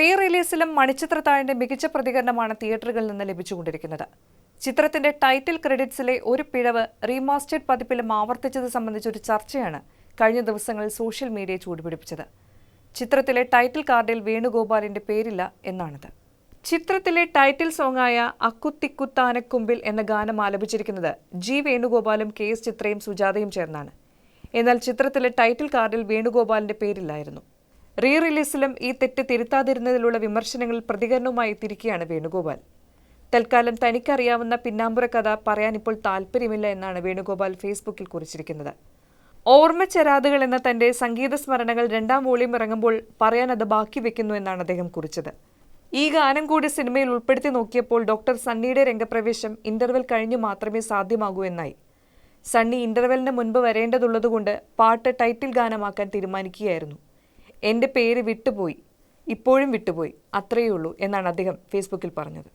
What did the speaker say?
Re റിലീസിലും മണിച്ചിത്രത്താഴിന്റെ മികച്ച പ്രതികരണമാണ് തിയേറ്ററുകളിൽ നിന്ന് ലഭിച്ചുകൊണ്ടിരിക്കുന്നത്. ചിത്രത്തിന്റെ ടൈറ്റിൽ ക്രെഡിറ്റ്സിലെ ഒരു പിഴവ് റീമാസ്റ്റേഡ് പതിപ്പിലും ആവർത്തിച്ചത് സംബന്ധിച്ചൊരു ചർച്ചയാണ് കഴിഞ്ഞ ദിവസങ്ങളിൽ സോഷ്യൽ മീഡിയ ചൂടുപിടിപ്പിച്ചത്. ചിത്രത്തിലെ ടൈറ്റിൽ കാർഡിൽ വേണുഗോപാലിന്റെ പേരില്ല എന്നാണിത്. ചിത്രത്തിലെ ടൈറ്റിൽ സോങ്ങായ അക്കുത്തിക്കുത്താനക്കുമ്പിൽ എന്ന ഗാനം ആലപിച്ചിരിക്കുന്നത് ജി വേണുഗോപാലും കെ എസ് ചിത്രയും സുജാതയും ചേർന്നാണ്. എന്നാൽ ചിത്രത്തിലെ ടൈറ്റിൽ കാർഡിൽ വേണുഗോപാലിന്റെ പേരില്ലായിരുന്നു. റീ റിലീസിലും ഈ തെറ്റ് തിരുത്താതിരുന്നതിലുള്ള വിമർശനങ്ങളിൽ പ്രതികരണവുമായി തിരിക്കുകയാണ് വേണുഗോപാൽ. തൽക്കാലം തനിക്കറിയാവുന്ന പിന്നാമ്പുറ കഥ പറയാൻ ഇപ്പോൾ താല്പര്യമില്ല എന്നാണ് വേണുഗോപാൽ ഫേസ്ബുക്കിൽ കുറിച്ചിരിക്കുന്നത്. ഓർമ്മച്ചരാതുകൾ എന്ന തന്റെ സംഗീത സ്മരണകൾ രണ്ടാം വോളിയം ഇറങ്ങുമ്പോൾ പറയാൻ അത് ബാക്കി വെക്കുന്നു എന്നാണ് അദ്ദേഹം കുറിച്ചത്. ഈ ഗാനം കൂടി സിനിമയിൽ ഉൾപ്പെടുത്തി നോക്കിയപ്പോൾ ഡോക്ടർ സണ്ണിയുടെ രംഗപ്രവേശം ഇന്റർവെൽ കഴിഞ്ഞു മാത്രമേ സാധ്യമാകൂ എന്നായി. സണ്ണി ഇന്റർവെലിന് മുൻപ് വരേണ്ടതുള്ളതുകൊണ്ട് പാട്ട് ടൈറ്റിൽ ഗാനമാക്കാൻ തീരുമാനിക്കുകയായിരുന്നു. എന്റെ പേര് വിട്ടുപോയി. ഇപ്പോഴും വിട്ടുപോയി. അത്രയേ ഉള്ളൂ എന്നാണ് അദ്ദേഹം ഫേസ്ബുക്കിൽ പറഞ്ഞത്.